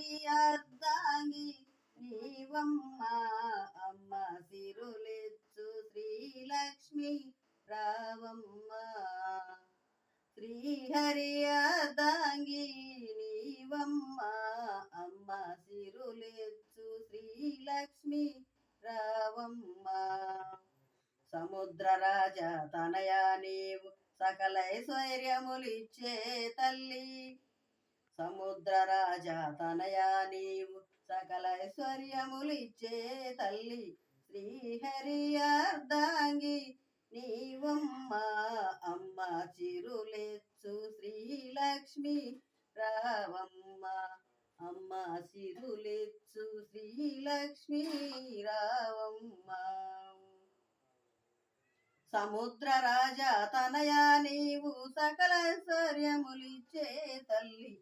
శ్రీహరి అర్ధాంగి నీవమ్మ అమ్మ సిరులెచ్చు శ్రీలక్ష్మి రావమ్మ. శ్రీహరి అర్ధాంగి నీవమ్మ అమ్మ సిరులెచ్చు శ్రీలక్ష్మి రావమ్మ. సముద్ర రాజ తనయా నీవు సకల ఐశ్వర్యములిచ్చే తల్లి. సముద్ర రాజ తనయా నీవు సకల ఐశ్వర్యములిచ్చే తల్లి శ్రీహరి అర్ధాంగి నీవమ్మ అమ్మ చిరులెచ్చు శ్రీలక్ష్మి రావమ్మ అమ్మ చిరులెచ్చు శ్రీలక్ష్మి రావమ్మ. సముద్ర రాజా తనయా నీవు సకల ఐశ్వర్యములిచ్చే తల్లి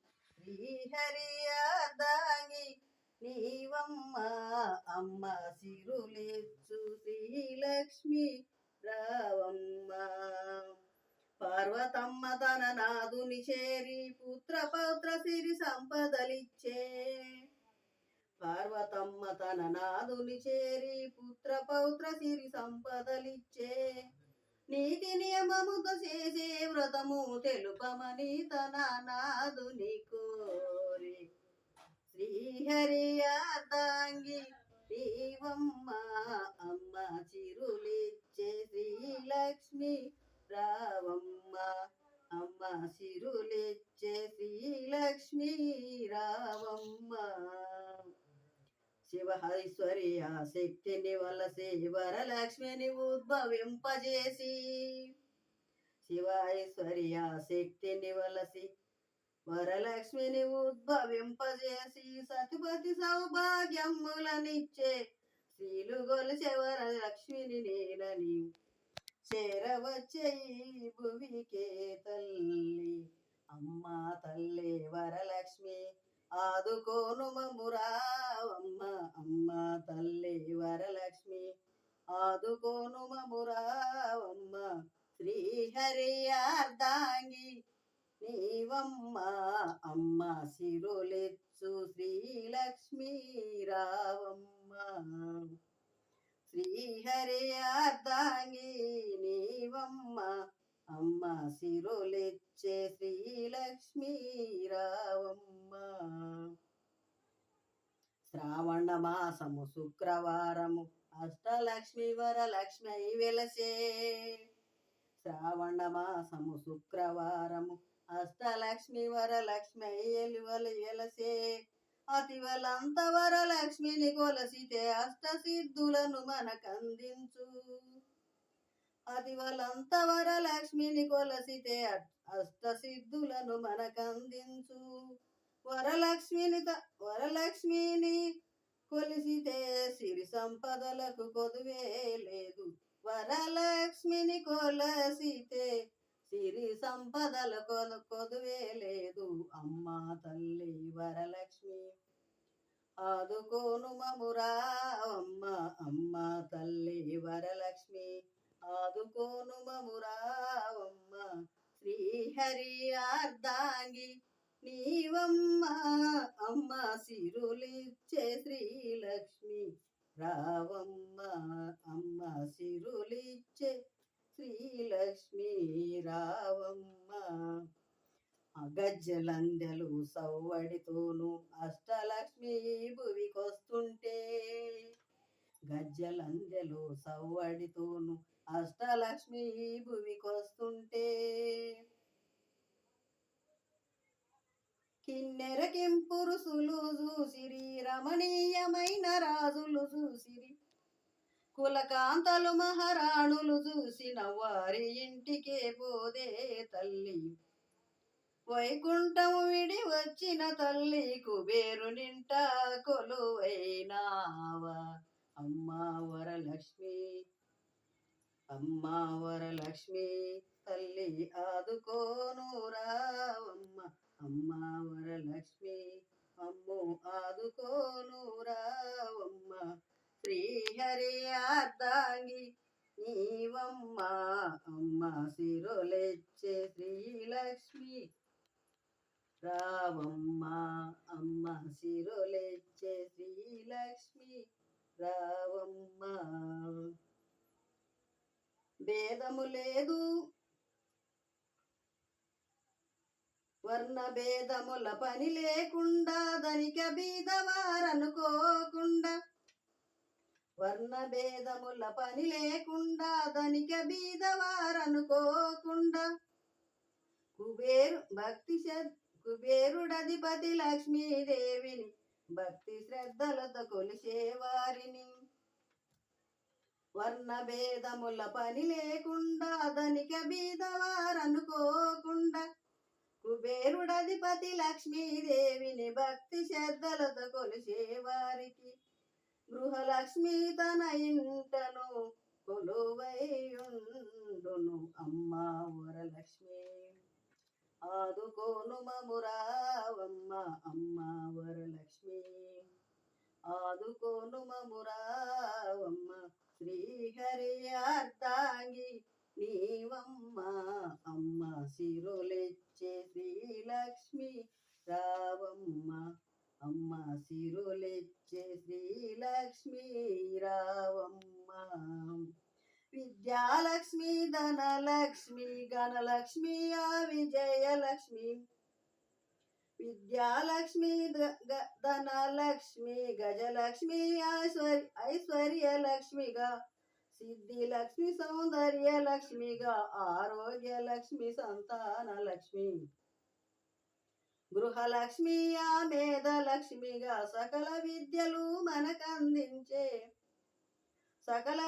శ్రీహరి అర్ధాంగి నీవమ్మ అమ్మ సిరులెచ్చు లక్ష్మి రావమ్మ. పార్వతమ్మ తన నాదుని చేరి పుత్ర పౌత్ర సిరి సంపదలిచ్చే. పార్వతమ్మ తన నాదుని చేరి పుత్ర పౌత్ర సిరి సంపదలిచ్చే. నీతి నియమముతో చేసే వ్రతము తెలుపమని తన నాదుని కోరి. శ్రీహరి అర్ధాంగి దేవమ్మ అమ్మ చిరులిచ్చే శ్రీలక్ష్మి రావమ్మ అమ్మ చిరులిచ్చే శ్రీ శివ ఐశ్వర్య శక్తిని వలసి వరలక్ష్మిని ఉద్భవింపజేసి. శివ ఐశ్వర్య శక్తిని వలసి వరలక్ష్మిని ఉద్భవింపజేసి సతిపతి సౌభాగ్యములనిచ్చే శ్రీలు గొలిచే వరలక్ష్మిని నేనని చేరవచ్చే భువికే తల్లి. అమ్మా తల్లి వరలక్ష్మి ఆదుకోను మమురావమ్మ అమ్మ తల్లి వరలక్ష్మి. ఆదుకోను మమురావమ్మ శ్రీహరి అర్ధాంగి నీవమ్మ అమ్మ శిరులెచ్చు శ్రీలక్ష్మి రావమ్మ. శ్రీహరి అర్ధాంగి నీవమ్మ అమ్మ శిరులెచ్చు వచ్చే శ్రీలక్ష్మి రావమ్మ. శ్రావణ మాసము శుక్రవారము అష్టలక్ష్మి వరలక్ష్మి వెలసే. శ్రావణ మాసము శుక్రవారము అష్టలక్ష్మి వరలక్ష్మి ఎలువలు వెలసే అతివలంత వరలక్ష్మిని కొలసితే అష్ట సిద్ధులను మనకందించు. అతివలంత వరలక్ష్మిని కొలసితే అష్ట సిద్ధులను మనకందించు. వరలక్ష్మిని త- వరలక్ష్మిని కొలిసితే సిరి సంపదలకు కొదువే లేదు. వరలక్ష్మిని కొలసితే సిరి సంపదల కొదువే లేదు. అమ్మా తల్లి వరలక్ష్మి ఆదుకోను మమురావమ్మ అమ్మ తల్లి వరలక్ష్మి ఆదుకోను మమురావమ్మ శ్రీహరి ఆర్దాంగి నీవమ్మ అమ్మ సిరులిచ్చే శ్రీలక్ష్మి. రావమ్మ అమ్మ సిరులిచ్చే శ్రీలక్ష్మి. రావమ్మ గజ్జలందెలు సవ్వడితోను అష్టలక్ష్మి భువికొస్తుంటే. గజ్జలందెలు సవ్వడితోను అష్టలక్ష్మి భువికొస్తుంటే కిన్నెర కెంపురుసులు చూసిరి రమణీయమైన రాజులు చూసిరి. కులకాంతలు మహారాణులు చూసిన వారి ఇంటికే పోదే తల్లి. వైకుంఠము విడి వచ్చిన తల్లి కుబేరు నింట కొలువైనావా. అమ్మా వరలక్ష్మి అమ్మా వరలక్ష్మి తల్లి ఆదుకోనురావమ్మ అమ్మా వరలక్ష్మి అమ్ము ఆదుకోనురావమ్మ శ్రీహరి అర్ధాంగి నీవమ్మ అమ్మ సిరులెచ్చే శ్రీలక్ష్మి. రావమ్మ అమ్మ సిరులిచ్చే శ్రీలక్ష్మి. రావమ్మ. భేదము లేదు. వర్ణ భేదముల పని లేకుండా ధనిక బీదవారనుకోకుండా. వర్ణ భేదముల పని లేకుండా ధనిక బీదవారనుకోకుండా. కుబేరు భక్తి కుబేరుడధిపతి లక్ష్మీదేవిని భక్తి శ్రద్ధలతో కొలిసే వారిని వర్ణ భేదముల పని లేకుండా ధనిక బీదవారనుకోకుండా కుబేరుడధిపతి లక్ష్మీదేవిని భక్తి శ్రద్ధలతో కొలిసే వారికి గృహలక్ష్మి తన ఇంటను కొలువైయుండును అమ్మా వరలక్ష్మి. ఆదుకోను మమురావమ్మ అమ్మ వరలక్ష్మి. ఆదుకోను మమురావమ్మ. శ్రీహరి అర్ధాంగి నీవమ్మ. అమ్మ సిరులెచ్చే శ్రీలక్ష్మి రావమ్మ. అమ్మ సిరులెచ్చే శ్రీలక్ష్మి రావమ్మ. విద్యాలక్ష్మి ధనలక్ష్మి గణలక్ష్మి ఆ విజయలక్ష్మి. విద్యాలక్ష్మి ధనలక్ష్మి గజలక్ష్మి ఐశ్వర్య ఐశ్వర్యలక్ష్మిగా సిద్ధిలక్ష్మి సౌందర్యలక్ష్మిగా ఆరోగ్యలక్ష్మి సంతాన లక్ష్మి గృహలక్ష్మి ఆ మేధలక్ష్మిగా సకల విద్యలు మనకందించే సకల